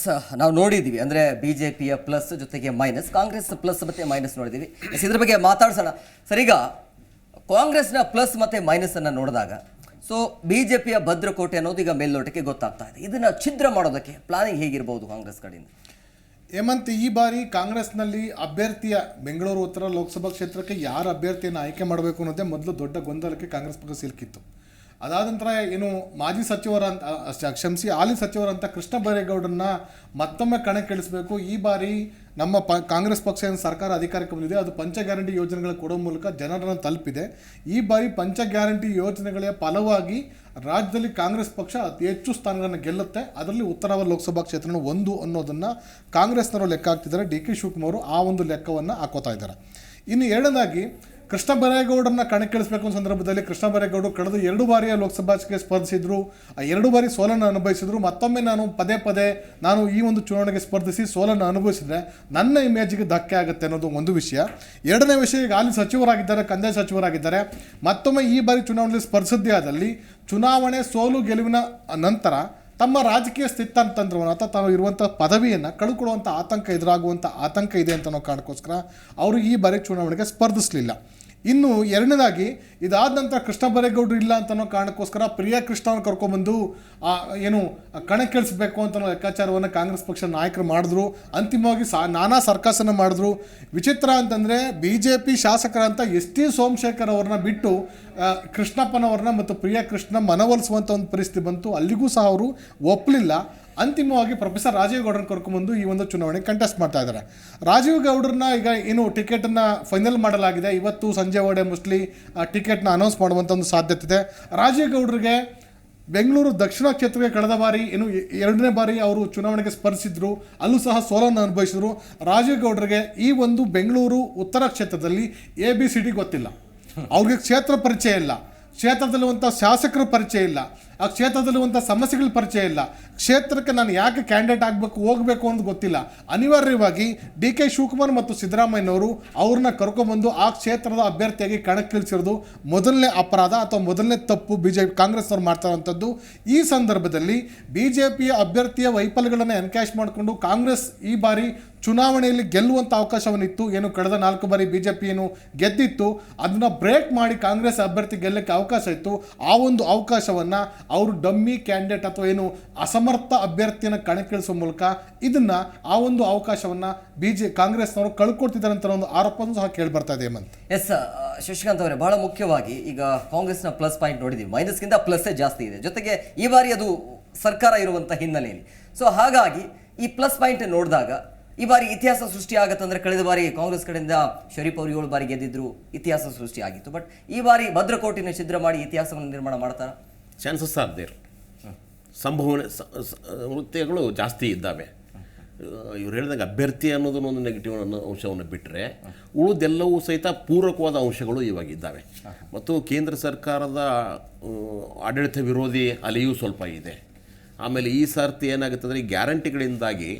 S ನಾವು ನೋಡಿದ್ದೀವಿ ಅಂದರೆ ಬಿ ಜೆ ಪಿಯ ಪ್ಲಸ್ ಜೊತೆಗೆ ಮೈನಸ್, ಕಾಂಗ್ರೆಸ್ ಪ್ಲಸ್ ಮತ್ತು ಮೈನಸ್ ನೋಡಿದ್ದೀವಿ ಎಸ್, ಇದ್ರ ಬಗ್ಗೆ ಮಾತಾಡ್ಸೋಣ. ಸರ್, ಈಗ ಕಾಂಗ್ರೆಸ್ನ ಪ್ಲಸ್ ಮತ್ತು ಮೈನಸನ್ನು ನೋಡಿದಾಗ, ಸೊ ಬಿ ಜೆ ಪಿಯ ಭದ್ರಕೋಟೆ ಅನ್ನೋದು ಈಗ ಮೇಲ್ನೋಟಕ್ಕೆ ಗೊತ್ತಾಗ್ತಾ ಇದೆ. ಇದನ್ನು ಛಿದ್ರ ಮಾಡೋದಕ್ಕೆ ಪ್ಲಾನಿಂಗ್ ಹೇಗಿರ್ಬೋದು ಕಾಂಗ್ರೆಸ್ ಕಡೆಯಿಂದ? ಹೇಮಂತ್, ಈ ಬಾರಿ ಕಾಂಗ್ರೆಸ್ನಲ್ಲಿ ಅಭ್ಯರ್ಥಿಯ ಬೆಂಗಳೂರು ಉತ್ತರ ಲೋಕಸಭಾ ಕ್ಷೇತ್ರಕ್ಕೆ ಯಾರು ಅಭ್ಯರ್ಥಿಯನ್ನು ಆಯ್ಕೆ ಮಾಡಬೇಕು ಅನ್ನೋದೇ ಮೊದಲು ದೊಡ್ಡ ಗೊಂದಲಕ್ಕೆ ಕಾಂಗ್ರೆಸ್ ಪಕ್ಷ ಸಿಲುಕಿತ್ತು. ಅದಾದ ನಂತರ ಏನು ಮಾಜಿ ಸಚಿವರ ಅಂತ ಕ್ಷಮಿಸಿ, ಹಾಲಿ ಸಚಿವರಂತ ಕೃಷ್ಣ ಬೈರೇಗೌಡರನ್ನ ಮತ್ತೊಮ್ಮೆ ಕಣಕ್ಕಿಳಿಸಬೇಕು ಈ ಬಾರಿ ನಮ್ಮ ಪ, ಕಾಂಗ್ರೆಸ್ ಪಕ್ಷ ಏನು ಸರ್ಕಾರ ಅಧಿಕಾರಕ್ಕೆ ಬಂದಿದೆ, ಅದು ಪಂಚ ಗ್ಯಾರಂಟಿ ಯೋಜನೆಗಳ ಕೊಡೋ ಮೂಲಕ ಜನರನ್ನು ತಲುಪಿದೆ. ಈ ಬಾರಿ ಪಂಚ ಗ್ಯಾರಂಟಿ ಯೋಜನೆಗಳ ಫಲವಾಗಿ ರಾಜ್ಯದಲ್ಲಿ ಕಾಂಗ್ರೆಸ್ ಪಕ್ಷ ಅತಿ ಹೆಚ್ಚು ಸ್ಥಾನಗಳನ್ನು ಗೆಲ್ಲುತ್ತೆ. ಅದರಲ್ಲಿ ಉತ್ತರ ಲೋಕಸಭಾ ಕ್ಷೇತ್ರನೂ ಒಂದು ಅನ್ನೋದನ್ನು ಕಾಂಗ್ರೆಸ್ನವರು ಲೆಕ್ಕ ಹಾಕ್ತಿದ್ದಾರೆ. ಡಿ ಕೆ ಶಿವಕುಮಾರ್ ಆ ಒಂದು ಲೆಕ್ಕವನ್ನು ಹಾಕೋತಾ ಇದ್ದಾರೆ. ಇನ್ನು ಎರಡನೇದಾಗಿ ಕೃಷ್ಣ ಬೈರೇಗೌಡರನ್ನ ಕಣಕ್ಕಿಳಿಸಬೇಕು ಸಂದರ್ಭದಲ್ಲಿ ಕೃಷ್ಣ ಬೈರೇಗೌಡರು ಕಳೆದ ಎರಡು ಬಾರಿಯ ಲೋಕಸಭಾಕ್ಕೆ ಸ್ಪರ್ಧಿಸಿದ್ರು. ಆ ಎರಡು ಬಾರಿ ಸೋಲನ್ನು ಅನುಭವಿಸಿದ್ರು. ಮತ್ತೊಮ್ಮೆ ನಾನು ಪದೇ ಪದೇ ನಾನು ಈ ಒಂದು ಚುನಾವಣೆಗೆ ಸ್ಪರ್ಧಿಸಿ ಸೋಲನ್ನು ಅನುಭವಿಸಿದ್ರೆ ನನ್ನ ಇಮೇಜಿಗೆ ಧಕ್ಕೆ ಆಗುತ್ತೆ ಅನ್ನೋದು ಒಂದು ವಿಷಯ. ಎರಡನೇ ವಿಷಯ, ಈಗ ಅಲ್ಲಿ ಸಚಿವರಾಗಿದ್ದಾರೆ, ಕಂದಾಯ ಸಚಿವರಾಗಿದ್ದಾರೆ. ಮತ್ತೊಮ್ಮೆ ಈ ಬಾರಿ ಚುನಾವಣೆಯಲ್ಲಿ ಸ್ಪರ್ಧಿಸಿದ್ದೇ ಆದಲ್ಲಿ ಚುನಾವಣೆ ಸೋಲು ಗೆಲುವಿನ ನಂತರ ತಮ್ಮ ರಾಜಕೀಯ ಸ್ಥಿತಾಂತಂತ್ರವನ್ನು ಅಥವಾ ತಾವು ಇರುವಂಥ ಪದವಿಯನ್ನು ಕಳ್ಕೊಳ್ಳುವಂಥ ಆತಂಕ ಎದುರಾಗುವಂಥ ಆತಂಕ ಇದೆ ಅಂತ ಅನ್ನೋ ಕಾರಣಕ್ಕೋಸ್ಕರ ಅವರು ಈ ಬಾರಿ ಚುನಾವಣೆಗೆ ಸ್ಪರ್ಧಿಸಲಿಲ್ಲ. ಇನ್ನು ಎರಡನೇದಾಗಿ ಇದಾದ ನಂತರ ಕೃಷ್ಣ ಬರೇಗೌಡರು ಇಲ್ಲ ಅಂತ ಅನ್ನೋ ಕಾರಣಕ್ಕೋಸ್ಕರ ಪ್ರಿಯಾ ಅವ್ರನ್ನ ಕರ್ಕೊಂಬಂದು ಆ, ಏನು ಕಣಕ್ಕಿಳಿಸ್ಬೇಕು ಅಂತ ಅನ್ನೋ ಲೆಕ್ಕಾಚಾರವನ್ನು ಕಾಂಗ್ರೆಸ್ ಪಕ್ಷ ನಾಯಕರು ಮಾಡಿದ್ರು. ಅಂತಿಮವಾಗಿ ಸಾ ನಾನಾ ಸರ್ಕಸನ್ನು ಮಾಡಿದ್ರು. ವಿಚಿತ್ರ ಅಂತಂದರೆ ಬಿ ಜೆ ಪಿ ಶಾಸಕರಂತ ಎಸ್ ಟಿ ಸೋಮಶೇಖರ್ ಅವ್ರನ್ನ ಬಿಟ್ಟು ಕೃಷ್ಣಪ್ಪನವ್ರನ್ನ ಮತ್ತು ಪ್ರಿಯಾ ಕೃಷ್ಣ ಮನವೊಲಿಸುವಂಥ ಒಂದು ಪರಿಸ್ಥಿತಿ ಬಂತು. ಅಲ್ಲಿಗೂ ಸಹ ಅವರು ಒಪ್ಪಲಿಲ್ಲ ಅಂತಿಮವಾಗಿ ಪ್ರೊಫೆಸರ್ ರಾಜೀವ್ ಗೌಡರನ್ನ ಕರ್ಕೊಂಬಂದು ಈ ಒಂದು ಚುನಾವಣೆ ಕಂಟೆಸ್ಟ್ ಮಾಡ್ತಾ ಇದ್ದಾರೆ. ರಾಜೀವ್ ಗೌಡರನ್ನ ಈಗ ಏನು ಟಿಕೆಟನ್ನು ಫೈನಲ್ ಮಾಡಲಾಗಿದೆ. ಇವತ್ತು ಸಂಜೆ ಒಡೆ ಮುಸ್ಲಿ ಟಿಕೆಟ್ನ ಅನೌನ್ಸ್ ಮಾಡುವಂಥ ಒಂದು ಸಾಧ್ಯತೆ ಇದೆ. ರಾಜೀವ್ ಗೌಡರಿಗೆ ಬೆಂಗಳೂರು ದಕ್ಷಿಣ ಕ್ಷೇತ್ರಕ್ಕೆ ಕಳೆದ ಬಾರಿ ಏನು ಎರಡನೇ ಬಾರಿ ಅವರು ಚುನಾವಣೆಗೆ ಸ್ಪರ್ಶಿಸಿದ್ರು ಅಲ್ಲೂ ಸಹ ಸೋಲನ್ನು ಅನುಭವಿಸಿದ್ರು. ರಾಜೀವ್ ಗೌಡರಿಗೆ ಈ ಒಂದು ಬೆಂಗಳೂರು ಉತ್ತರ ಕ್ಷೇತ್ರದಲ್ಲಿ ಎ ಬಿ ಸಿ ಡಿ ಗೊತ್ತಿಲ್ಲ. ಅವ್ರಿಗೆ ಕ್ಷೇತ್ರ ಪರಿಚಯ ಇಲ್ಲ. ಕ್ಷೇತ್ರದಲ್ಲಿರುವಂಥ ಶಾಸಕರ ಪರಿಚಯ ಇಲ್ಲ. ಆ ಕ್ಷೇತ್ರದಲ್ಲಿರುವಂಥ ಸಮಸ್ಯೆಗಳ ಪರಿಚಯ ಇಲ್ಲ. ಕ್ಷೇತ್ರಕ್ಕೆ ನಾನು ಯಾಕೆ ಕ್ಯಾಂಡಿಡೇಟ್ ಆಗಬೇಕು, ಹೋಗಬೇಕು ಅಂತ ಗೊತ್ತಿಲ್ಲ. ಅನಿವಾರ್ಯವಾಗಿ ಡಿ ಕೆ ಶಿವಕುಮಾರ್ ಮತ್ತು ಸಿದ್ದರಾಮಯ್ಯನವರು ಅವ್ರನ್ನ ಕರ್ಕೊಂಬಂದು ಆ ಕ್ಷೇತ್ರದ ಅಭ್ಯರ್ಥಿಯಾಗಿ ಕಣಕ್ಕಿಳಿಸಿರೋದು ಮೊದಲನೇ ಅಪರಾಧ ಅಥವಾ ಮೊದಲನೇ ತಪ್ಪು ಬಿ ಜೆ ಕಾಂಗ್ರೆಸ್ನವ್ರು ಮಾಡ್ತಾರಂಥದ್ದು. ಈ ಸಂದರ್ಭದಲ್ಲಿ ಬಿ ಜೆ ಪಿಯ ಅಭ್ಯರ್ಥಿಯ ವೈಫಲ್ಯಗಳನ್ನು ಎನ್ಕ್ಯಾಶ್ ಮಾಡಿಕೊಂಡು ಕಾಂಗ್ರೆಸ್ ಈ ಬಾರಿ ಚುನಾವಣೆಯಲ್ಲಿ ಗೆಲ್ಲುವಂಥ ಅವಕಾಶವನ್ನಿತ್ತು. ಏನು ಕಳೆದ ನಾಲ್ಕು ಬಾರಿ ಬಿ ಜೆ ಪಿ ಏನು ಗೆದ್ದಿತ್ತು. ಅದನ್ನು ಬ್ರೇಕ್ ಮಾಡಿ ಕಾಂಗ್ರೆಸ್ ಅಭ್ಯರ್ಥಿ ಗೆಲ್ಲಕ್ಕೆ ಅವಕಾಶ ಇತ್ತು. ಆ ಒಂದು ಅವಕಾಶವನ್ನು ಅವರು ಡಮ್ಮಿ ಕ್ಯಾಂಡಿಡೇಟ್ ಅಥವಾ ಏನು ಅಸಮರ್ಥ ಅಭ್ಯರ್ಥಿಯನ್ನು ಕಣಕ್ಕಿಳಿಸುವ ಮೂಲಕ ಇದನ್ನು ಆ ಒಂದು ಅವಕಾಶವನ್ನು ಬಿ ಜೆ ಕಾಂಗ್ರೆಸ್ನವರು ಕಳ್ಕೊಡ್ತಿದ್ದಾರೆ ಅಂತ ಒಂದು ಆರೋಪನೂ ಸಹ ಕೇಳಿ ಬರ್ತಾ ಇದೆ ಹೇಮಂತ್. ಎಸ್ ಶಶಿಕಾಂತ್ ಅವರೇ, ಬಹಳ ಮುಖ್ಯವಾಗಿ ಈಗ ಕಾಂಗ್ರೆಸ್ನ ಪ್ಲಸ್ ಪಾಯಿಂಟ್ ನೋಡಿದ್ದೀವಿ ಮೈನಸ್ಗಿಂತ ಪ್ಲಸ್ಸೇ ಜಾಸ್ತಿ ಇದೆ. ಜೊತೆಗೆ ಈ ಬಾರಿ ಅದು ಸರ್ಕಾರ ಇರುವಂಥ ಹಿನ್ನೆಲೆಯಲ್ಲಿ. ಸೊ ಹಾಗಾಗಿ ಈ ಪ್ಲಸ್ ಪಾಯಿಂಟ್ ನೋಡಿದಾಗ ಈ ಬಾರಿ ಇತಿಹಾಸ ಸೃಷ್ಟಿ ಆಗತ್ತಂದ್ರೆ ಕಳೆದ ಬಾರಿ ಕಾಂಗ್ರೆಸ್ ಕಡೆಯಿಂದ ಶರೀಫ್ ಅವರು ಏಳು ಬಾರಿ ಗೆದ್ದಿದ್ರು, ಇತಿಹಾಸ ಸೃಷ್ಟಿ ಆಗಿತ್ತು. ಬಟ್ ಈ ಬಾರಿ ಭದ್ರಕೋಟೆನ ಛಿದ್ರ ಮಾಡಿ ಇತಿಹಾಸವನ್ನು ನಿರ್ಮಾಣ ಮಾಡ್ತಾರ? Chances are there. ಸಂಭವನೆ ವೃತ್ತಿಗಳು ಜಾಸ್ತಿ ಇದ್ದಾವೆ. ಇವ್ರು ಹೇಳಿದಾಗ ಅಭ್ಯರ್ಥಿ ಅನ್ನೋದನ್ನ ಒಂದು ನೆಗೆಟಿವ್ ಅನ್ನೋ ಅಂಶವನ್ನು ಬಿಟ್ಟರೆ ಉಳಿದೆಲ್ಲವೂ ಸಹಿತ ಪೂರಕವಾದ ಅಂಶಗಳು ಇವಾಗಿದ್ದಾವೆ. ಮತ್ತು ಕೇಂದ್ರ ಸರ್ಕಾರದ ಆಡಳಿತ ವಿರೋಧಿ ಅಲೆಯೂ ಸ್ವಲ್ಪ ಇದೆ. ಆಮೇಲೆ ಈ ಸರ್ತಿ ಏನಾಗುತ್ತೆ ಅಂದರೆ ಗ್ಯಾರಂಟಿಗಳಿಂದಾಗಿ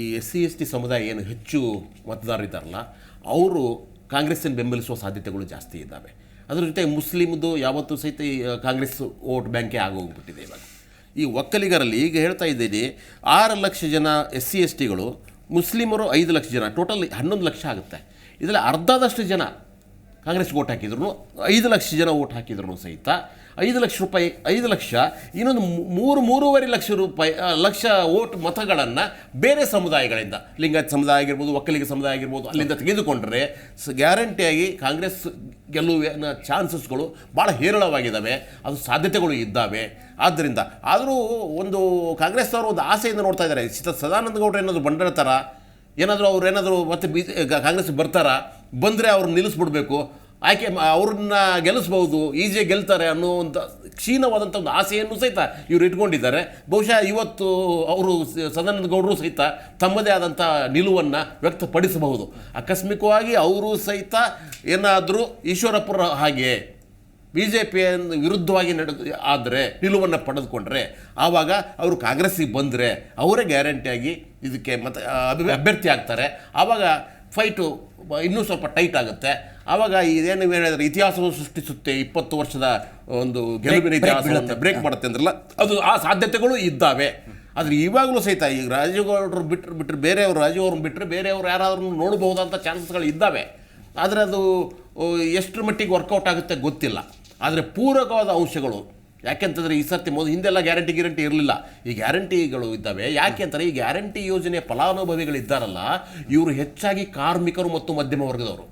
ಈ ಎಸ್ ಸಿ, ಎಸ್ ಟಿ ಸಮುದಾಯ ಏನು ಹೆಚ್ಚು ಮತದಾರರಿದ್ದಾರಲ್ಲ, ಅವರು ಕಾಂಗ್ರೆಸ್ಸನ್ನು ಬೆಂಬಲಿಸುವ ಸಾಧ್ಯತೆಗಳು ಜಾಸ್ತಿ ಇದ್ದಾವೆ. ಅದರ ಜೊತೆ ಮುಸ್ಲಿಮ್ದು ಯಾವತ್ತೂ ಸಹಿತ ಈ ಕಾಂಗ್ರೆಸ್ ವೋಟ್ ಬ್ಯಾಂಕೇ ಆಗೋಗ್ಬಿಟ್ಟಿದೆ ಇವಾಗ. ಈ ಒಕ್ಕಲಿಗರಲ್ಲಿ ಈಗ ಹೇಳ್ತಾ ಇದ್ದೀನಿ, ಆರು ಲಕ್ಷ ಜನ ಎಸ್ ಸಿ ಎಸ್ ಟಿಗಳು ಮುಸ್ಲಿಮರು ಐದು ಲಕ್ಷ ಜನ, ಟೋಟಲ್ ಹನ್ನೊಂದು ಲಕ್ಷ ಆಗುತ್ತೆ. ಇದರಲ್ಲಿ ಅರ್ಧದಷ್ಟು ಜನ ಕಾಂಗ್ರೆಸ್ ಓಟ್ ಹಾಕಿದ್ರು ಐದು ಲಕ್ಷ ಜನ ಓಟ್ ಹಾಕಿದ್ರು ಸಹಿತ ಐದು ಲಕ್ಷ ರೂಪಾಯಿ, ಐದು ಲಕ್ಷ, ಇನ್ನೊಂದು ಮೂರು, ಮೂರುವರೆ ಲಕ್ಷ ರೂಪಾಯಿ ಲಕ್ಷ ಓಟ್ ಮತಗಳನ್ನು ಬೇರೆ ಸಮುದಾಯಗಳಿಂದ, ಲಿಂಗಾಯತ್ ಸಮುದಾಯ ಆಗಿರ್ಬೋದು, ಒಕ್ಕಲಿಗ ಸಮುದಾಯ ಆಗಿರ್ಬೋದು, ಅಲ್ಲಿಂದ ತೆಗೆದುಕೊಂಡರೆ ಸ, ಗ್ಯಾರಂಟಿಯಾಗಿ ಕಾಂಗ್ರೆಸ್ ಗೆಲ್ಲುವಿನ ಚಾನ್ಸಸ್ಗಳು ಭಾಳ ಹೇರಳವಾಗಿದ್ದಾವೆ, ಅದು ಸಾಧ್ಯತೆಗಳು ಇದ್ದಾವೆ. ಆದ್ದರಿಂದ ಆದರೂ ಒಂದು ಕಾಂಗ್ರೆಸ್ನವರು ಒಂದು ಆಸೆಯಿಂದ ನೋಡ್ತಾ ಇದ್ದಾರೆ, ಸದಾನಂದ ಗೌಡ್ರು ಏನಾದರೂ ಬಂಡಿರ್ತಾರ ಏನಾದರೂ ಅವ್ರು ಏನಾದರೂ ಮತ್ತೆ ಬಿ ಕಾಂಗ್ರೆಸ್ ಬರ್ತಾರಾ? ಬಂದರೆ ಅವ್ರನ್ನ ನಿಲ್ಲಿಸ್ಬಿಡ್ಬೇಕು. ಆಯ್ಕೆ ಅವ್ರನ್ನ ಗೆಲ್ಲಿಸ್ಬೋದು ಈಸಿಯಾಗಿ ಗೆಲ್ತಾರೆ ಅನ್ನುವಂಥ ಕ್ಷೀಣವಾದಂಥ ಒಂದು ಆಸೆಯನ್ನು ಸಹಿತ ಇವರು ಇಟ್ಕೊಂಡಿದ್ದಾರೆ. ಬಹುಶಃ ಇವತ್ತು ಅವರು ಸದಾನಂದ ಗೌಡರು ಸಹಿತ ತಮ್ಮದೇ ಆದಂಥ ನಿಲುವನ್ನು ವ್ಯಕ್ತಪಡಿಸಬಹುದು. ಆಕಸ್ಮಿಕವಾಗಿ ಅವರು ಸಹಿತ ಏನಾದರೂ ಈಶ್ವರಪ್ಪರ ಹಾಗೆ ಬಿ ಜೆ ಪಿ ವಿರುದ್ಧವಾಗಿ ನಡೆದು ಆದರೆ ನಿಲುವನ್ನು ಪಡೆದುಕೊಂಡ್ರೆ, ಆವಾಗ ಅವರು ಕಾಂಗ್ರೆಸ್ಸಿಗೆ ಬಂದರೆ ಅವರೇ ಗ್ಯಾರಂಟಿಯಾಗಿ ಇದಕ್ಕೆ ಮತ್ತೆ ಅಭಿ- ಅಭ್ಯರ್ಥಿ ಆಗ್ತಾರೆ. ಆವಾಗ ಫೈಟು ಇನ್ನೂ ಸ್ವಲ್ಪ ಟೈಟ್ ಆಗುತ್ತೆ. ಆವಾಗ ಇದೇನು ಹೇಳಿದ್ರೆ ಇತಿಹಾಸವನ್ನು ಸೃಷ್ಟಿಸುತ್ತೆ ಇಪ್ಪತ್ತು ವರ್ಷದ ಒಂದು ಗೆಲುವಿನ ಇತಿಹಾಸ ಬ್ರೇಕ್ ಮಾಡುತ್ತೆ ಅಂದ್ರಲ್ಲ ಅದು ಆ ಸಾಧ್ಯತೆಗಳು ಇದ್ದಾವೆ. ಆದರೆ ಇವಾಗಲೂ ಸಹಿತ ಈಗ ರಾಜೇಗೌಡರು ಬಿಟ್ಟರು ಬಿಟ್ಟರೆ ಬೇರೆಯವರು ರಾಜೀವ್ರನ್ನ ಬಿಟ್ಟರೆ ಬೇರೆಯವರು ಯಾರಾದ್ರೂ ನೋಡಬಹುದಂಥ ಚಾನ್ಸಸ್ಗಳು ಇದ್ದಾವೆ. ಆದರೆ ಅದು ಎಷ್ಟರ ಮಟ್ಟಿಗೆ ವರ್ಕೌಟ್ ಆಗುತ್ತೆ ಗೊತ್ತಿಲ್ಲ. ಆದರೆ ಪೂರಕವಾದ ಅಂಶಗಳು ಯಾಕೆಂತಂದರೆ ಈ ಸರ್ತಿ ಮೊದಲು ಹಿಂದೆಲ್ಲ ಗ್ಯಾರಂಟಿ ಗ್ಯಾರಂಟಿ ಇರಲಿಲ್ಲ. ಈ ಗ್ಯಾರಂಟಿಗಳು ಇದ್ದಾವೆ. ಯಾಕೆ ಅಂತಾರೆ ಈ ಗ್ಯಾರಂಟಿ ಯೋಜನೆಯ ಫಲಾನುಭವಿಗಳಿದ್ದಾರಲ್ಲ ಇವರು ಹೆಚ್ಚಾಗಿ ಕಾರ್ಮಿಕರು ಮತ್ತು ಮಧ್ಯಮ ವರ್ಗದವರು.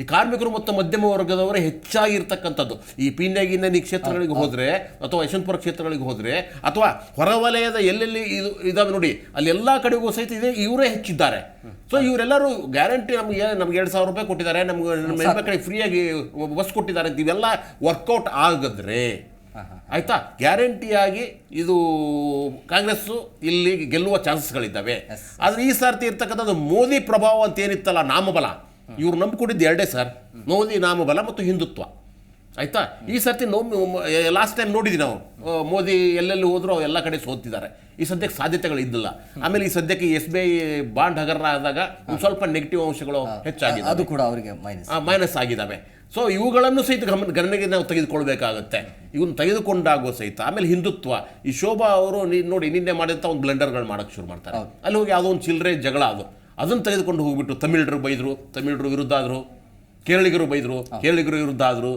ಈ ಕಾರ್ಮಿಕರು ಮತ್ತು ಮಧ್ಯಮ ವರ್ಗದವರೇ ಹೆಚ್ಚಾಗಿ ಇರ್ತಕ್ಕಂಥದ್ದು ಈ ಪಿನ್ಯಾಗಿನ್ನ ಕ್ಷೇತ್ರಗಳಿಗೆ ಹೋದರೆ ಅಥವಾ ಯಶವಂತಪುರ ಕ್ಷೇತ್ರಗಳಿಗೆ ಹೋದರೆ ಅಥವಾ ಹೊರವಲಯದ ಎಲ್ಲೆಲ್ಲಿ ಇದು ಇದಾವೆ ನೋಡಿ ಅಲ್ಲಿ ಎಲ್ಲ ಕಡೆಗೂ ಸಹಿತ ಇದೆ ಇವರೇ ಹೆಚ್ಚಿದ್ದಾರೆ. ಸೊ ಇವರೆಲ್ಲರೂ ಗ್ಯಾರಂಟಿ ನಮಗೆ ನಮ್ಗೆ ಎರಡು ಸಾವಿರ ರೂಪಾಯಿ ಕೊಟ್ಟಿದ್ದಾರೆ ನಮ್ಗೆ ನಮ್ಮ ಕಡೆ ಫ್ರೀಯಾಗಿ ಬಸ್ ಕೊಟ್ಟಿದ್ದಾರೆ ಅಂತ ಇವೆಲ್ಲ ವರ್ಕೌಟ್ ಆಗಿದ್ರೆ ಆಯ್ತಾ? ಗ್ಯಾರಂಟಿಯಾಗಿ ಇದು ಕಾಂಗ್ರೆಸ್ಸು ಇಲ್ಲಿ ಗೆಲ್ಲುವ ಚಾನ್ಸಸ್ಗಳಿದ್ದಾವೆ. ಆದರೆ ಈ ಸಾರ್ತಿ ಇರ್ತಕ್ಕಂಥದ್ದು ಮೋದಿ ಪ್ರಭಾವ ಅಂತ ಏನಿತ್ತಲ್ಲ ನಾಮಬಲ. ಇವ್ರು ನಂಬಿಕೊಂಡಿದ್ದು ಎರಡೇ ಸರ್. ಮೋದಿ ನಾಮಬಲ ಮತ್ತು ಹಿಂದುತ್ವ. ಆಯ್ತಾ? ಈ ಸರ್ತಿ ನೋ ಲಾಸ್ಟ್ ಟೈಮ್ ನೋಡಿದ್ವಿ ನಾವು. ಮೋದಿ ಎಲ್ಲೆಲ್ಲಿ ಹೋದ್ರು ಎಲ್ಲ ಕಡೆ ಸೋತಿದ್ದಾರೆ. ಈ ಸದ್ಯಕ್ಕೆ ಸಾಧ್ಯತೆಗಳು ಇದ್ದಿಲ್ಲ. ಆಮೇಲೆ ಈ ಸದ್ಯಕ್ಕೆ ಎಸ್ ಬಿ ಐ ಬಾಂಡ್ ಹಗರ ಆದಾಗ ಒಂದು ಸ್ವಲ್ಪ ನೆಗೆಟಿವ್ ಅಂಶಗಳು ಹೆಚ್ಚಾಗಿದೆ. ಅದು ಕೂಡ ಅವರಿಗೆ ಮೈನಸ್ ಮೈನಸ್ ಆಗಿದ್ದಾವೆ. ಸೊ ಇವುಗಳನ್ನು ಸಹಿತ ಗಮನ ಗಣನೆಗೆ ನಾವು ತೆಗೆದುಕೊಳ್ಬೇಕಾಗುತ್ತೆ. ಇವನ್ನ ತೆಗೆದುಕೊಂಡಾಗೋ ಸಹಿತ ಆಮೇಲೆ ಹಿಂದುತ್ವ. ಈ ಶೋಭಾ ಅವರು ನೋಡಿ ನಿನ್ನೆ ಮಾಡಿದಂಥ ಒಂದು ಬ್ಲೆಂಡರ್ಗಳು ಮಾಡೋಕ್ಕೆ ಶುರು ಮಾಡ್ತಾರೆ. ಅಲ್ಲಿ ಹೋಗಿ ಯಾವುದೋ ಒಂದು ಚಿಲ್ಲರೆ ಜಗಳ ಅದು. ಅದನ್ನು ತೆಗೆದುಕೊಂಡು ಹೋಗ್ಬಿಟ್ಟು ತಮಿಳರು ಬೈದರು ತಮಿಳರು ವಿರುದ್ಧ ಆದರು ಕೇರಳಿಗರು ಬೈದರು ಕೇರಳಿಗರು ವಿರುದ್ಧ ಆದರು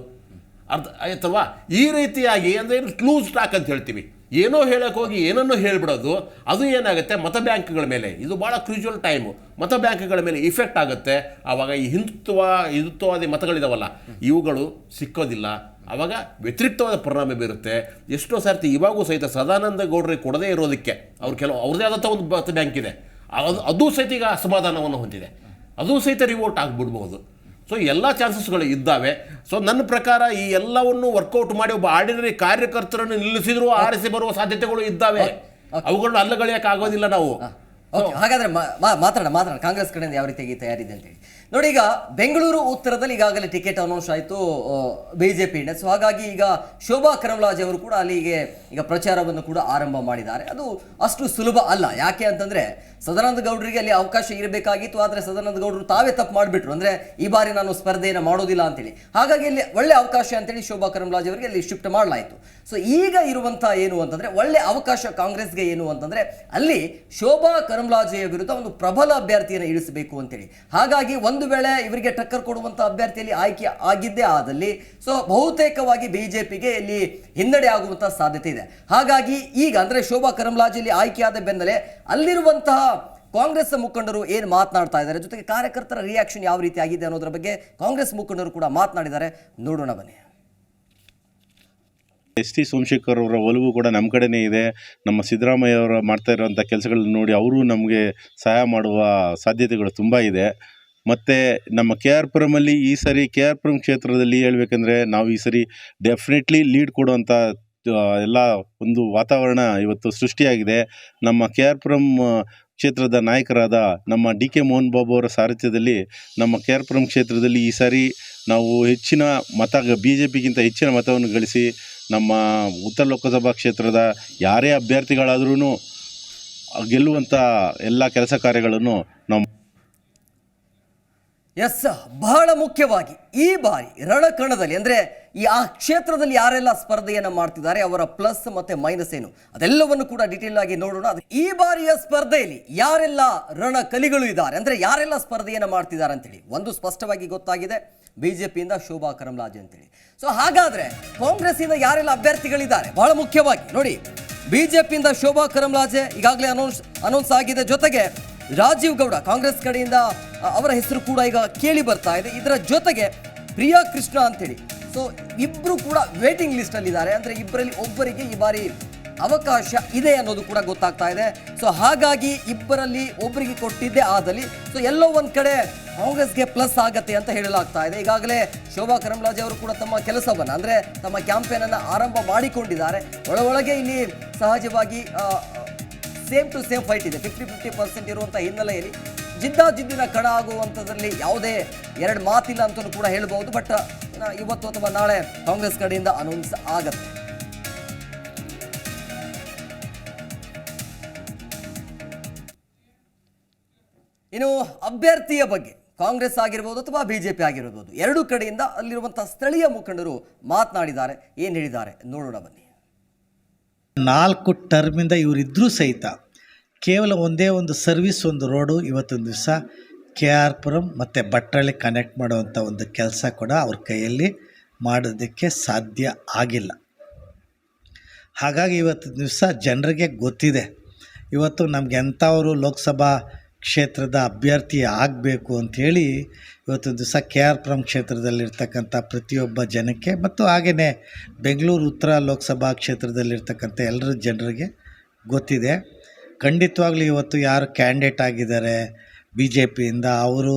ಅರ್ಥ ಆಯ್ತಲ್ವಾ? ಈ ರೀತಿಯಾಗಿ ಅಂದರೆ ಕ್ಲೂಸ್ ಸ್ಟಾಕ್ ಅಂತ ಹೇಳ್ತೀವಿ. ಏನೋ ಹೇಳೋಕೆ ಹೋಗಿ ಏನನ್ನೋ ಹೇಳಿಬಿಡೋದು, ಅದು ಏನಾಗುತ್ತೆ? ಮತ ಬ್ಯಾಂಕ್ಗಳ ಮೇಲೆ. ಇದು ಭಾಳ ಕ್ರೂಜುವಲ್ ಟೈಮು ಮತ ಬ್ಯಾಂಕ್ಗಳ ಮೇಲೆ ಇಫೆಕ್ಟ್ ಆಗುತ್ತೆ. ಆವಾಗ ಈ ಹಿಂದುತ್ವ, ಹಿಂದುತ್ವವಾದಿ ಮತಗಳಿದಾವಲ್ಲ, ಇವುಗಳು ಸಿಕ್ಕೋದಿಲ್ಲ. ಆವಾಗ ವ್ಯತಿರಿಕ್ತವಾದ ಪರಿಣಾಮ ಬೀರುತ್ತೆ. ಎಷ್ಟೋ ಸರ್ತಿ ಇವಾಗೂ ಸಹಿತ ಸದಾನಂದ ಗೌಡರಿಗೆ ಕೊಡದೇ ಇರೋದಕ್ಕೆ ಅವ್ರು ಕೆಲವು, ಅವ್ರದ್ದೇ ಆದಂಥ ಒಂದು ಮತ ಬ್ಯಾಂಕ್ ಇದೆ ಅದು ಅದು ಸಹಿತ ಈಗ ಅಸಮಾಧಾನವನ್ನು ಹೊಂದಿದೆ. ಅದು ಸಹಿತ ರಿವೋಟ್ ಆಗಿಬಿಡ್ಬೋದು ಸೊ ಎಲ್ಲ ಚಾನ್ಸಸ್ಗಳು ಇದ್ದಾವೆ. ಸೊ ನನ್ನ ಪ್ರಕಾರ ಈ ಎಲ್ಲವನ್ನು ವರ್ಕೌಟ್ ಮಾಡಿ ಒಬ್ಬ ಆರ್ಡಿನರಿ ಕಾರ್ಯಕರ್ತರನ್ನು ನಿಲ್ಲಿಸಿದ್ರು ಆರಿಸಿ ಬರುವ ಸಾಧ್ಯತೆಗಳು ಇದ್ದಾವೆ. ಅವುಗಳನ್ನ ಅಲ್ಲಗಳೆಯಕ್ಕೆ ಆಗೋದಿಲ್ಲ ನಾವು. ಹಾಗಾದ್ರೆ ಮಾತಾಡೋಣ ಮಾತಾಡೋಣ. ಕಾಂಗ್ರೆಸ್ ಕಡೆಯಿಂದ ಯಾವ ರೀತಿಯಾಗಿ ತಯಾರಿದೆ ಅಂತೇಳಿ ನೋಡಿ, ಈಗ ಬೆಂಗಳೂರು ಉತ್ತರದಲ್ಲಿ ಈಗಾಗಲೇ ಟಿಕೆಟ್ ಅನೌನ್ಸ್ ಆಯಿತು ಬಿಜೆಪಿಯಿಂದ. ಸೊ ಹಾಗಾಗಿ ಈಗ ಶೋಭಾ ಕರಂದ್ಲಾಜೆ ಅವರು ಕೂಡ ಅಲ್ಲಿಗೆ ಈಗ ಪ್ರಚಾರವನ್ನು ಕೂಡ ಆರಂಭ ಮಾಡಿದ್ದಾರೆ. ಅದು ಅಷ್ಟು ಸುಲಭ ಅಲ್ಲ. ಯಾಕೆ ಅಂತಂದ್ರೆ, ಸದಾನಂದ ಗೌಡರಿಗೆ ಅಲ್ಲಿ ಅವಕಾಶ ಇರಬೇಕಾಗಿತ್ತು, ಆದರೆ ಸದಾನಂದ ಗೌಡರು ತಾವೇ ತಪ್ಪು ಮಾಡಿಬಿಟ್ರು. ಅಂದ್ರೆ, ಈ ಬಾರಿ ನಾನು ಸ್ಪರ್ಧೆಯನ್ನು ಮಾಡೋದಿಲ್ಲ ಅಂತೇಳಿ. ಹಾಗಾಗಿ ಇಲ್ಲಿ ಒಳ್ಳೆ ಅವಕಾಶ ಅಂತೇಳಿ ಶೋಭಾ ಕರಂದ್ಲಾಜೆ ಅವರಿಗೆ ಅಲ್ಲಿ ಶಿಫ್ಟ್ ಮಾಡಲಾಯಿತು. ಸೊ ಈಗ ಇರುವಂಥ ಏನು ಅಂತಂದ್ರೆ, ಒಳ್ಳೆ ಅವಕಾಶ ಕಾಂಗ್ರೆಸ್ಗೆ ಏನು ಅಂತಂದ್ರೆ, ಅಲ್ಲಿ ಶೋಭಾ ಕರಂಲಾಜೆಯ ವಿರುದ್ಧ ಒಂದು ಪ್ರಬಲ ಅಭ್ಯರ್ಥಿಯನ್ನು ಇಳಿಸಬೇಕು ಅಂತೇಳಿ. ಹಾಗಾಗಿ ಒಂದು ವೇಳೆ ಇವರಿಗೆ ಟಕ್ಕರ್ ಕೊಡುವಂಥ ಅಭ್ಯರ್ಥಿಯಲ್ಲಿ ಆಯ್ಕೆ ಆಗಿದ್ದೇ ಆದಲ್ಲಿ ಸೊ ಬಹುತೇಕವಾಗಿ ಬಿಜೆಪಿಗೆ ಇಲ್ಲಿ ಹಿನ್ನಡೆ ಆಗುವಂತ ಸಾಧ್ಯತೆ ಇದೆ. ಹಾಗಾಗಿ ಈಗ ಅಂದ್ರೆ ಶೋಭಾ ಕರಂದ್ಲಾಜೆಯಲ್ಲಿ ಆಯ್ಕೆಯಾದ ಬೆನ್ನಲ್ಲೇ ಅಲ್ಲಿರುವಂತಹ ಕಾಂಗ್ರೆಸ್ ಮುಖಂಡರು ಏನು ಮಾತನಾಡ್ತಾ ಇದ್ದಾರೆ? ಜೊತೆಗೆ ಕಾರ್ಯಕರ್ತರ ರಿಯಾಕ್ಷನ್ ಯಾವ ರೀತಿ ಆಗಿದೆ ಅನ್ನೋದ್ರ ಬಗ್ಗೆ ಕಾಂಗ್ರೆಸ್ ಮುಖಂಡರು ಕೂಡ ಮಾತನಾಡಿದ್ದಾರೆ. ನೋಡೋಣ ಬನ್ನಿ. ಎಸ್ ಟಿ ಸೋಮಶೇಖರ್ ಅವರ ಒಲವು ಕೂಡ ನಮ್ಮ ಕಡೆನೇ ಇದೆ. ನಮ್ಮ ಸಿದ್ದರಾಮಯ್ಯ ಅವರ ಮಾಡ್ತಾ ಇರೋವಂಥ ಕೆಲಸಗಳನ್ನ ನೋಡಿ ಅವರು ನಮಗೆ ಸಹಾಯ ಮಾಡುವ ಸಾಧ್ಯತೆಗಳು ತುಂಬ ಇದೆ. ಮತ್ತು ನಮ್ಮ ಕೆ ಆರ್ ಪುರಮಲ್ಲಿ ಈ ಸರಿ ಕೆ ಆರ್ ಪುರಂ ಕ್ಷೇತ್ರದಲ್ಲಿ ಹೇಳ್ಬೇಕಂದ್ರೆ ನಾವು ಈ ಸರಿ ಡೆಫಿನೆಟ್ಲಿ ಲೀಡ್ ಕೊಡುವಂಥ ಎಲ್ಲ ಒಂದು ವಾತಾವರಣ ಇವತ್ತು ಸೃಷ್ಟಿಯಾಗಿದೆ. ನಮ್ಮ ಕೆ ಆರ್ ಪುರಂ ಕ್ಷೇತ್ರದ ನಾಯಕರಾದ ನಮ್ಮ ಡಿ ಕೆ ಮೋಹನ್ ಬಾಬು ಅವರ ಸಾರಥ್ಯದಲ್ಲಿ ನಮ್ಮ ಕೆ ಆರ್ ಪುರಂ ಕ್ಷೇತ್ರದಲ್ಲಿ ಈ ಸಾರಿ ನಾವು ಹೆಚ್ಚಿನ ಮತ ಬಿ ಜೆ ಪಿಗಿಂತ ಹೆಚ್ಚಿನ ಮತವನ್ನು ಗಳಿಸಿ ನಮ್ಮ ಉತ್ತರ ಲೋಕಸಭಾ ಕ್ಷೇತ್ರದ ಯಾರೇ ಅಭ್ಯರ್ಥಿಗಳಾದ್ರೂ ಗೆಲ್ಲುವಂಥ ಎಲ್ಲ ಕೆಲಸ ಕಾರ್ಯಗಳನ್ನು ನಾವು ಎಸ್, ಬಹಳ ಮುಖ್ಯವಾಗಿ ಈ ಬಾರಿ ರಣಕಣದಲ್ಲಿ, ಅಂದರೆ ಈ ಆ ಕ್ಷೇತ್ರದಲ್ಲಿ ಯಾರೆಲ್ಲ ಸ್ಪರ್ಧೆಯನ್ನು ಮಾಡ್ತಿದ್ದಾರೆ, ಅವರ ಪ್ಲಸ್ ಮತ್ತೆ ಮೈನಸ್ ಏನು, ಅದೆಲ್ಲವನ್ನು ಕೂಡ ಡಿಟೇಲ್ ಆಗಿ ನೋಡೋಣ. ಅದು ಈ ಬಾರಿಯ ಸ್ಪರ್ಧೆಯಲ್ಲಿ ಯಾರೆಲ್ಲ ರಣ ಕಲಿಗಳು ಇದ್ದಾರೆ, ಅಂದರೆ ಯಾರೆಲ್ಲ ಸ್ಪರ್ಧೆಯನ್ನು ಮಾಡ್ತಿದ್ದಾರೆ ಅಂತೇಳಿ, ಒಂದು ಸ್ಪಷ್ಟವಾಗಿ ಗೊತ್ತಾಗಿದೆ. ಬಿಜೆಪಿಯಿಂದ ಶೋಭಾ ಕರಂಲಾಜೆ ಅಂತೇಳಿ. ಸೊ ಹಾಗಾದ್ರೆ ಕಾಂಗ್ರೆಸ್ಸಿಂದ ಯಾರೆಲ್ಲ ಅಭ್ಯರ್ಥಿಗಳಿದ್ದಾರೆ, ಬಹಳ ಮುಖ್ಯವಾಗಿ, ನೋಡಿ, ಬಿಜೆಪಿಯಿಂದ ಶೋಭಾ ಕರಂಲಾಜೆ ಈಗಾಗಲೇ ಅನೌನ್ಸ್ ಅನೌನ್ಸ್ ಆಗಿದೆ. ಜೊತೆಗೆ ರಾಜೀವ್ ಗೌಡ ಕಾಂಗ್ರೆಸ್ ಕಡೆಯಿಂದ ಅವರ ಹೆಸರು ಕೂಡ ಈಗ ಕೇಳಿ ಬರ್ತಾ ಇದೆ. ಇದರ ಜೊತೆಗೆ ಪ್ರಿಯಾ ಕೃಷ್ಣ ಅಂತೇಳಿ. ಸೊ ಇಬ್ಬರು ಕೂಡ ವೇಟಿಂಗ್ ಲಿಸ್ಟ್ ಅಲ್ಲಿ ಇದ್ದಾರೆ. ಅಂದ್ರೆ ಇಬ್ಬರಲ್ಲಿ ಒಬ್ಬರಿಗೆ ಈ ಬಾರಿ ಅವಕಾಶ ಇದೆ ಅನ್ನೋದು ಕೂಡ ಗೊತ್ತಾಗ್ತಾ ಇದೆ. ಸೊ ಹಾಗಾಗಿ ಇಬ್ಬರಲ್ಲಿ ಒಬ್ಬರಿಗೆ ಕೊಟ್ಟಿದ್ದೆ ಆದಲ್ಲಿ ಸೊ ಎಲ್ಲೋ ಒಂದ್ ಕಡೆ ಕಾಂಗ್ರೆಸ್ಗೆ ಪ್ಲಸ್ ಆಗತ್ತೆ ಅಂತ ಹೇಳಲಾಗ್ತಾ ಇದೆ. ಈಗಾಗಲೇ ಶೋಭಾ ಕರಂದ್ಲಾಜೆ ಅವರು ಕೂಡ ತಮ್ಮ ಕೆಲಸವನ್ನ, ಅಂದ್ರೆ ತಮ್ಮ ಕ್ಯಾಂಪೇನ್ ಅನ್ನ ಆರಂಭ ಮಾಡಿಕೊಂಡಿದ್ದಾರೆ. ಒಳ ಒಳಗೆ ಇಲ್ಲಿ ಸಹಜವಾಗಿ ಸೇಮ್ ಟು ಸೇಮ್ ಫೈಟ್ ಇದೆ. ಫಿಫ್ಟಿ ಫಿಫ್ಟಿ ಪರ್ಸೆಂಟ್ ಇರುವಂಥ ಹಿನ್ನೆಲೆಯಲ್ಲಿ ಜಿದ್ದಾಜಿದ್ದಿನ ಕಣ ಆಗುವಂಥದ್ರಲ್ಲಿ ಯಾವುದೇ ಎರಡು ಮಾತಿಲ್ಲ ಅಂತಲೂ ಕೂಡ ಹೇಳಬಹುದು ಬಟ್ ಇವತ್ತು ಅಥವಾ ನಾಳೆ ಕಾಂಗ್ರೆಸ್ ಕಡೆಯಿಂದ ಅನೌನ್ಸ್ ಆಗತ್ತೆ. ಇನ್ನು ಅಭ್ಯರ್ಥಿಯ ಬಗ್ಗೆ ಕಾಂಗ್ರೆಸ್ ಆಗಿರ್ಬೋದು ಅಥವಾ ಬಿಜೆಪಿ ಆಗಿರ್ಬೋದು, ಎರಡೂ ಕಡೆಯಿಂದ ಅಲ್ಲಿರುವಂಥ ಸ್ಥಳೀಯ ಮುಖಂಡರು ಮಾತನಾಡಿದ್ದಾರೆ, ಏನು ಹೇಳಿದ್ದಾರೆ, ನೋಡೋಣ ಬನ್ನಿ. ನಾಲ್ಕು ಟರ್ಮಿಂದ ಇವರಿದ್ದರೂ ಸಹಿತ ಕೇವಲ ಒಂದೇ ಒಂದು ಸರ್ವಿಸ್, ಒಂದು ರೋಡು ಇವತ್ತೊಂದು ದಿವಸ ಕೆ ಆರ್ ಪುರಂ ಮತ್ತು ಭಟ್ರಳ್ಳಿ ಕನೆಕ್ಟ್ ಮಾಡುವಂಥ ಒಂದು ಕೆಲಸ ಕೂಡ ಅವ್ರ ಕೈಯಲ್ಲಿ ಮಾಡೋದಕ್ಕೆ ಸಾಧ್ಯ ಆಗಿಲ್ಲ. ಹಾಗಾಗಿ ಇವತ್ತು ದಿವಸ ಜನರಿಗೆ ಗೊತ್ತಿದೆ. ಇವತ್ತು ನಮಗೆ ಎಂಥವರು ಲೋಕಸಭಾ ಕ್ಷೇತ್ರದ ಅಭ್ಯರ್ಥಿ ಆಗಬೇಕು ಅಂಥೇಳಿ ಇವತ್ತು ದಿವಸ ಕೆ ಆರ್ ಪುರಂ ಕ್ಷೇತ್ರದಲ್ಲಿರ್ತಕ್ಕಂಥ ಪ್ರತಿಯೊಬ್ಬ ಜನಕ್ಕೆ ಮತ್ತು ಹಾಗೆಯೇ ಬೆಂಗಳೂರು ಉತ್ತರ ಲೋಕಸಭಾ ಕ್ಷೇತ್ರದಲ್ಲಿರ್ತಕ್ಕಂಥ ಎಲ್ಲರ ಜನರಿಗೆ ಗೊತ್ತಿದೆ. ಖಂಡಿತವಾಗ್ಲೂ ಇವತ್ತು ಯಾರು ಕ್ಯಾಂಡಿಡೇಟ್ ಆಗಿದ್ದಾರೆ ಬಿ ಜೆ ಪಿಯಿಂದ ಅವರು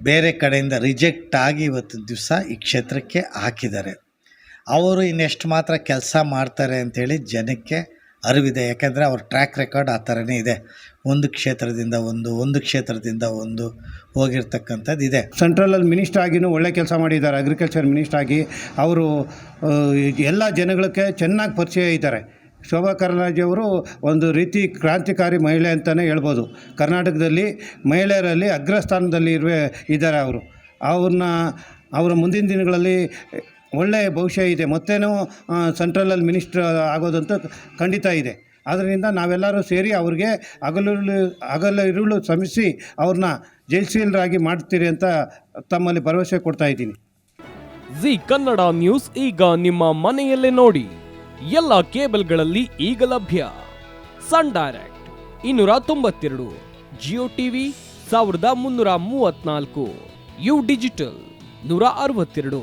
ಬೇರೆ ಕಡೆಯಿಂದ ರಿಜೆಕ್ಟ್ ಆಗಿ ಇವತ್ತು ದಿವಸ ಈ ಕ್ಷೇತ್ರಕ್ಕೆ ಹಾಕಿದ್ದಾರೆ. ಅವರು ಇನ್ನೆಷ್ಟು ಮಾತ್ರ ಕೆಲಸ ಮಾಡ್ತಾರೆ ಅಂಥೇಳಿ ಜನಕ್ಕೆ ಅರಿವಿದೆ. ಯಾಕೆಂದರೆ ಅವ್ರ ಟ್ರ್ಯಾಕ್ ರೆಕಾರ್ಡ್ ಆ ಥರನೇ ಇದೆ. ಒಂದು ಕ್ಷೇತ್ರದಿಂದ ಒಂದು ಒಂದು ಕ್ಷೇತ್ರದಿಂದ ಒಂದು ಹೋಗಿರ್ತಕ್ಕಂಥದ್ದು ಇದೆ. ಸೆಂಟ್ರಲಲ್ಲಿ ಮಿನಿಸ್ಟರ್ ಆಗಿನೂ ಒಳ್ಳೆ ಕೆಲಸ ಮಾಡಿದ್ದಾರೆ. ಅಗ್ರಿಕಲ್ಚರ್ ಮಿನಿಸ್ಟರ್ ಆಗಿ ಅವರು ಎಲ್ಲ ಜನಗಳಿಗೆ ಚೆನ್ನಾಗಿ ಪರಿಚಯ ಇದ್ದಾರೆ. ಶೋಭಾ ಕರಂದ್ಲಾಜೆ ಅವರು ಒಂದು ರೀತಿ ಕ್ರಾಂತಿಕಾರಿ ಮಹಿಳೆ ಅಂತಲೇ ಹೇಳ್ಬೋದು. ಕರ್ನಾಟಕದಲ್ಲಿ ಮಹಿಳೆಯರಲ್ಲಿ ಅಗ್ರಸ್ಥಾನದಲ್ಲಿ ಇರುವೆ, ಇದ್ದಾರೆ ಅವರು. ಅವ್ರನ್ನ, ಅವರ ಮುಂದಿನ ದಿನಗಳಲ್ಲಿ ಒಳ್ಳೆಯ ಭವಿಷ್ಯ ಇದೆ. ಮತ್ತೇನೋ ಸೆಂಟ್ರಲಲ್ಲಿ ಮಿನಿಸ್ಟರ್ ಆಗೋದಂತ ಖಂಡಿತ ಇದೆ. ಆದ್ದರಿಂದ ನಾವೆಲ್ಲರೂ ಸೇರಿ ಅವ್ರಿಗೆ ಹಗಲು ಹಗಲು ಇರುಳು ಶ್ರಮಿಸಿ ಅವ್ರನ್ನ ಜೈಲ್ಸೀಲರಾಗಿ ಮಾಡ್ತೀರಿ ಅಂತ ತಮ್ಮಲ್ಲಿ ಭರವಸೆ ಕೊಡ್ತಾ ಇದ್ದೀನಿ. ಜಿ ಕನ್ನಡ ನ್ಯೂಸ್ ಈಗ ನಿಮ್ಮ ಮನೆಯಲ್ಲೇ ನೋಡಿ. ಎಲ್ಲ ಕೇಬಲ್ಗಳಲ್ಲಿ ಈಗ ಲಭ್ಯ. ಸನ್ ಡೈರೆಕ್ಟ್ ಇನ್ನೂರ ತೊಂಬತ್ತೆರಡು, ಜಿಯೋ ಟಿವಿ ಸಾವಿರದ ಮುನ್ನೂರ ಮೂವತ್ನಾಲ್ಕು ಯು ಡಿಜಿಟಲ್ ನೂರ ಅರವತ್ತೆರಡು.